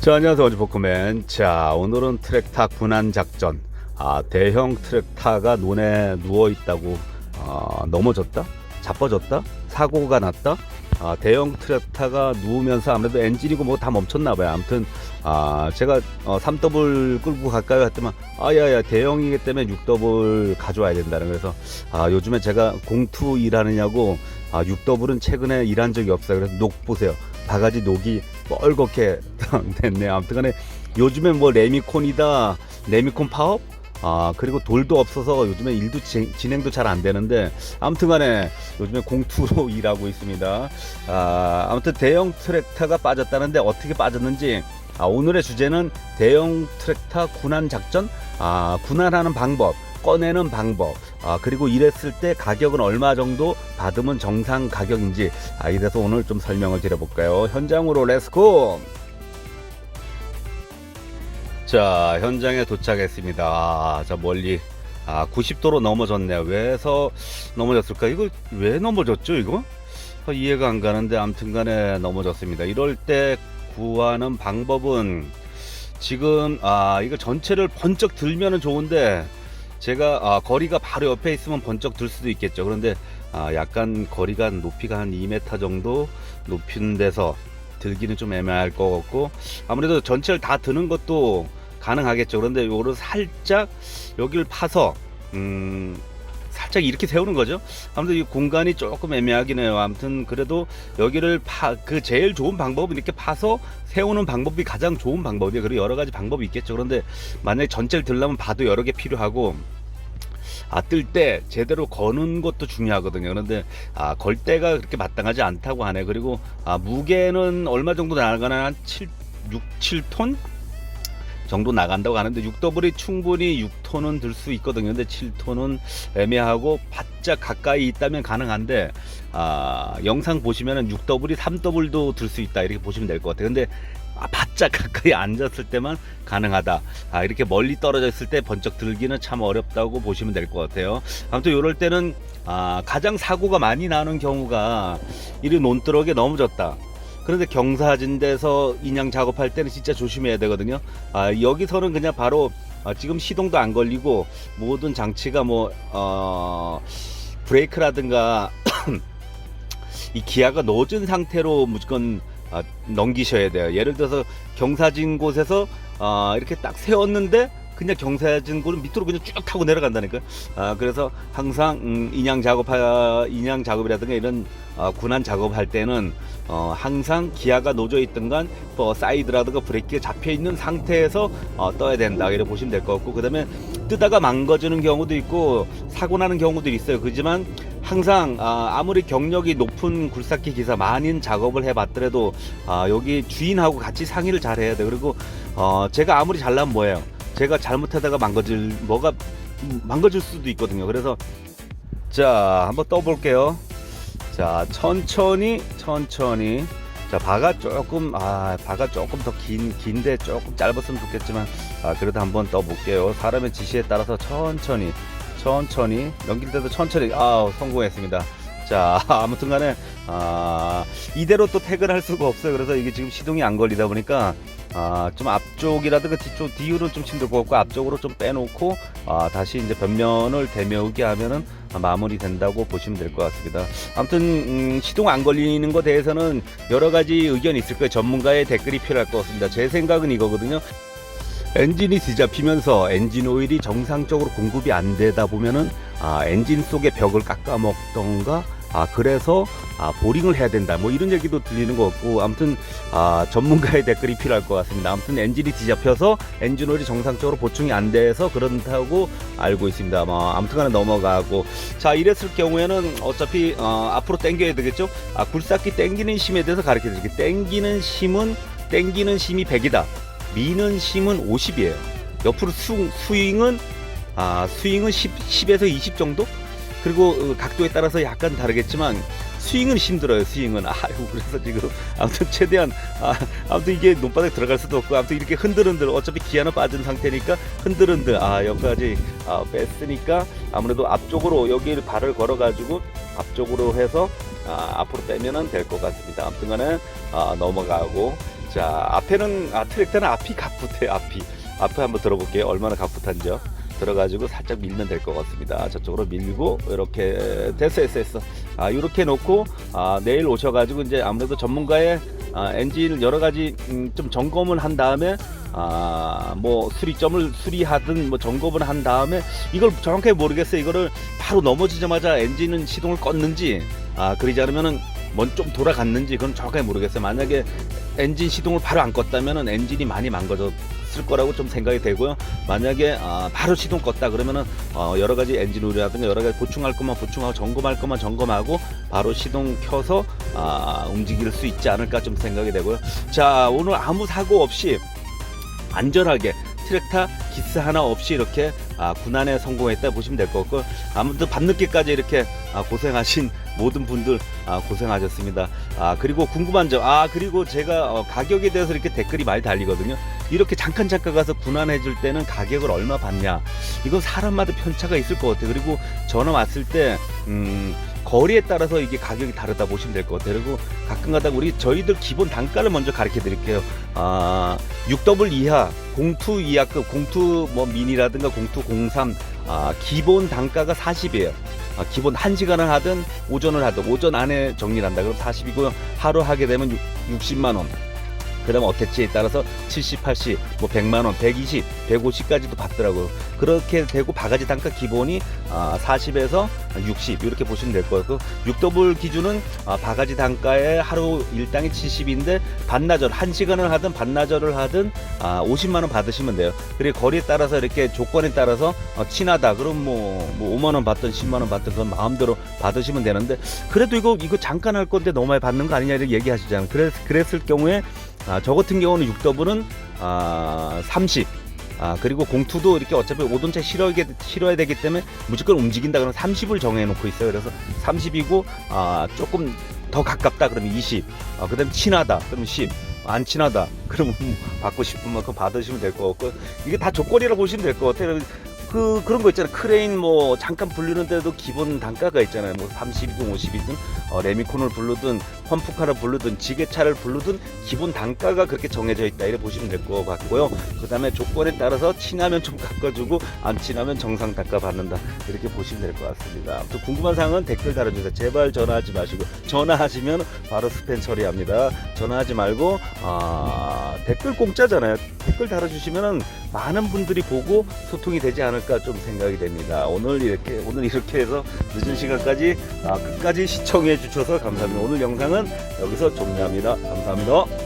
자, 안녕하세요. 어지포크맨. 자, 오늘은 트랙타 군안 작전. 아, 대형 트랙타가 논에 누워 있다고, 아, 넘어졌다? 자빠졌다? 사고가 났다? 아, 대형 트랙타가 누우면서 아무래도 엔진이고 뭐 다 멈췄나 봐요. 아무튼, 아, 제가 어, 3더블 끌고 가까이 갔더만, 아, 야, 야, 대형이기 때문에 6더블 가져와야 된다는. 그래서, 아, 요즘에 제가 공투 일하느냐고, 아, 6더블은 최근에 일한 적이 없어요. 그래서 녹 보세요. 바가지 녹이 뻘겋게 됐네요. 아무튼 간에 요즘엔 뭐 레미콘이다, 레미콘 파업? 아, 그리고 돌도 없어서 요즘에 일도 진- 진행도 잘 안 되는데, 아무튼 간에 요즘에 공투로 일하고 있습니다. 아, 아무튼 대형 트랙터가 빠졌다는데 어떻게 빠졌는지, 아, 오늘의 주제는 대형 트랙터 군안 작전, 아, 군안하는 방법, 꺼내는 방법, 아, 그리고 이랬을 때 가격은 얼마 정도 받으면 정상 가격인지, 아, 이래서 오늘 좀 설명을 드려볼까요? 현장으로 렛츠고! 자, 현장에 도착했습니다. 아, 자, 멀리. 아, 90도로 넘어졌네요. 왜서 넘어졌을까? 이거 왜 넘어졌죠, 이거? 아, 이해가 안 가는데, 암튼 간에 넘어졌습니다. 이럴 때 구하는 방법은 지금, 아, 이거 전체를 번쩍 들면은 좋은데, 제가, 아, 거리가 바로 옆에 있으면 번쩍 들 수도 있겠죠. 그런데, 아, 약간 거리가 높이가 한 2m 정도 높은 데서 들기는 좀 애매할 것 같고, 아무래도 전체를 다 드는 것도 가능하겠죠. 그런데 요거를 살짝 여기를 파서 음 살짝 이렇게 세우는 거죠. 아무튼 이 공간이 조금 애매하긴 해요. 아무튼 그래도 여기를 파 그 제일 좋은 방법은 이렇게 파서 세우는 방법이 가장 좋은 방법이에요. 그리고 여러 가지 방법이 있겠죠. 그런데 만약에 전체를 들려면 봐도 여러 개 필요하고 아, 뜰 때 제대로 거는 것도 중요하거든요. 그런데 아, 걸 때가 그렇게 마땅하지 않다고 하네. 그리고 아, 무게는 얼마 정도 나가나 한 7, 6, 7톤 정도 나간다고 하는데 6더블이 충분히 6톤은 들 수 있거든요. 근데 7톤은 애매하고 바짝 가까이 있다면 가능한데 아, 영상 보시면은 6더블이 3더블도 들 수 있다. 이렇게 보시면 될 것 같아요. 근데 아, 바짝 가까이 앉았을 때만 가능하다. 아, 이렇게 멀리 떨어져 있을 때 번쩍 들기는 참 어렵다고 보시면 될 것 같아요. 아무튼 이럴 때는 아, 가장 사고가 많이 나는 경우가 이리 논두럭에 넘어졌다. 그런데 경사진데서 인양 작업할 때는 진짜 조심해야 되거든요. 아, 여기서는 그냥 바로 아, 지금 시동도 안 걸리고 모든 장치가 뭐 어, 브레이크라든가 이 기아가 넣어준 상태로 무조건 아, 넘기셔야 돼요. 예를 들어서 경사진 곳에서 아, 이렇게 딱 세웠는데 그냥 경사진 곳은 밑으로 그냥 쭉 타고 내려간다니까. 아, 그래서 항상 음, 인양 작업, 인양 작업이라든가 이런 어, 군안 작업할 때는 어, 항상 기아가 놓여 있던 간 뭐 사이드라든가 브레이크가 잡혀 있는 상태에서 어, 떠야 된다. 이렇게 보시면 될 것 같고 그다음에 뜨다가 망가지는 경우도 있고 사고 나는 경우도 있어요. 그지만 항상 아, 아무리 경력이 높은 굴삭기 기사 많은 작업을 해봤더라도 아, 여기 주인하고 같이 상의를 잘 해야 돼. 그리고 어, 제가 아무리 잘나면 뭐예요? 제가 잘못하다가 망가질 뭐가 음, 망가질 수도 있거든요. 그래서 자 한번 떠볼게요. 자 천천히 천천히 자 바가 조금 아 바가 조금 더 긴 긴데 조금 짧았으면 좋겠지만 아 그래도 한번 떠볼게요. 사람의 지시에 따라서 천천히 천천히 넘길 때도 천천히 아 성공했습니다. 자 아무튼간에 아 이대로 또 퇴근할 수가 없어요. 그래서 이게 지금 시동이 안 걸리다 보니까 아 좀 앞쪽이라든가 뒤쪽 뒤로는 좀 힘들 것 같고 앞쪽으로 좀 빼놓고 아 다시 이제 변면을 대매우게 하면은 마무리 된다고 보시면 될 것 같습니다. 아무튼 음, 시동 안 걸리는 것 대해서는 여러 가지 의견이 있을 거예요. 전문가의 댓글이 필요할 것 같습니다. 제 생각은 이거거든요. 엔진이 뒤잡히면서 엔진 오일이 정상적으로 공급이 안 되다 보면은 아, 엔진 속의 벽을 깎아먹던가 아 그래서 아 보링을 해야 된다. 뭐 이런 얘기도 들리는 것 같고 아무튼 아 전문가의 댓글이 필요할 것 같습니다. 아무튼 엔진이 뒤잡혀서 엔진 오일이 정상적으로 보충이 안 돼서 그런다고 알고 있습니다. 뭐 아무튼간에 넘어가고. 자 이랬을 경우에는 어차피 어, 앞으로 당겨야 되겠죠? 아 굴삭기 당기는 힘에 대해서 가르쳐 드릴게요. 당기는 힘은 당기는 힘이 100이다. 미는 힘은 50이에요. 옆으로 수, 스윙은 아 스윙은 10, 10에서 20 정도? 그리고 어, 각도에 따라서 약간 다르겠지만 스윙은 힘들어요. 스윙은 아유 그래서 지금 아무튼 최대한 아, 아무튼 이게 논바닥 들어갈 수도 없고 아무튼 이렇게 흔들흔들 어차피 기아는 빠진 상태니까 흔들흔들 아 여기까지 아, 뺐으니까 아무래도 앞쪽으로 여기를 발을 걸어가지고 앞쪽으로 해서 아, 앞으로 빼면은 될 것 같습니다. 아무튼간에 아, 넘어가고 자 앞에는 아 트랙터는 앞이 가풋해 앞이 앞에 한번 들어볼게요 얼마나 가풋한지요 들어가지고 살짝 밀면 될 것 같습니다. 저쪽으로 밀고 이렇게 됐어 됐어 됐어. 아 이렇게 놓고 아 내일 오셔가지고 이제 아무래도 전문가의 아, 엔진 여러 가지 음, 좀 점검을 한 다음에 아 뭐 수리점을 수리하든 뭐 점검을 한 다음에 이걸 정확하게 모르겠어요. 이거를 바로 넘어지자마자 엔진은 시동을 껐는지 아 그러지 않으면은 먼좀 돌아갔는지 그건 정확하게 모르겠어요. 만약에 엔진 시동을 바로 안 껐다면은 엔진이 많이 망가졌을 거라고 좀 생각이 되고요. 만약에 아, 바로 시동 껐다 그러면은 어, 여러 가지 엔진 오류라든가 여러 가지 보충할 것만 보충하고 점검할 것만 점검하고 바로 시동 켜서 아, 움직일 수 있지 않을까 좀 생각이 되고요. 자 오늘 아무 사고 없이 안전하게 트랙타 기스 하나 없이 이렇게 아, 군안에 성공했다 보시면 될 것 같고 아무튼 밤늦게까지 이렇게 아, 고생하신 모든 분들 아, 고생하셨습니다. 아 그리고 궁금한 점, 아 그리고 제가 어, 가격에 대해서 이렇게 댓글이 많이 달리거든요. 이렇게 잠깐 잠깐 가서 군안해 줄 때는 가격을 얼마 받냐? 이건 사람마다 편차가 있을 것 같아요. 그리고 전화 왔을 때 음, 거리에 따라서 이게 가격이 다르다 보시면 될 것 같아요. 그리고 가끔 가다 우리 저희들 기본 단가를 먼저 가르쳐 드릴게요. 아 6더블 이하, 02 이하급, 02뭐 미니라든가 02, 03 아, 기본 단가가 40이에요. 아, 기본 1시간을 하든 오전을 하든 오전 안에 정리를 한다. 그럼 40이고요. 하루 하게 되면 60만 원. 그다음에 어택지에 따라서 70, 80, 뭐 100만 원, 120, 150까지도 받더라고요. 그렇게 되고 바가지 단가 기본이 아, 40에서 60 이렇게 보시면 될것 같고 6더블 기준은 아, 바가지 단가에 하루 일당이 70인데 반나절 1시간을 하든 반나절을 하든 아, 50만 원 받으시면 돼요. 그리고 거리에 따라서 이렇게 조건에 따라서 어, 친하다 그럼 뭐, 뭐 5만 원 받든 10만 원 받든 그건 마음대로 받으시면 되는데 그래도 이거 이거 잠깐 할 건데 너무 많이 받는 거 아니냐 이렇게 얘기하시잖아요. 그랬, 그랬을 경우에 아, 저 같은 경우는 6더블은 아, 30 아 그리고 공투도 이렇게 어차피 오돈차 실어야, 실어야 되기 때문에 무조건 움직인다 그러면 30을 정해놓고 있어요. 그래서 30이고 아 조금 더 가깝다 그러면 20. 아 그 다음 친하다 그러면 10. 안 친하다 그러면 뭐 받고 싶은 만큼 받으시면 될 것 같고 이게 다 조건이라고 보시면 될 것 같아요. 그 그런 거 있잖아요. 크레인 뭐 잠깐 불리는데도 기본 단가가 있잖아요. 뭐 30이든 50이든 어, 레미콘을 부르든 펌프카를 부르든 지게차를 부르든 기본 단가가 그렇게 정해져 있다 이렇게 보시면 될 것 같고요. 그 다음에 조건에 따라서 친하면 좀 깎아주고 안 친하면 정상 단가 받는다 이렇게 보시면 될 것 같습니다. 또 궁금한 사항은 댓글 달아주세요. 제발 전화하지 마시고 전화하시면 바로 스팸 처리합니다. 전화하지 말고 아, 댓글 공짜잖아요. 댓글 달아주시면은 많은 분들이 보고 소통이 되지 않을까 좀 생각이 됩니다. 오늘 이렇게 오늘 이렇게 해서 늦은 시간까지 아, 끝까지 시청해 주셔서 감사합니다. 오늘 영상은 여기서 종료합니다. 감사합니다.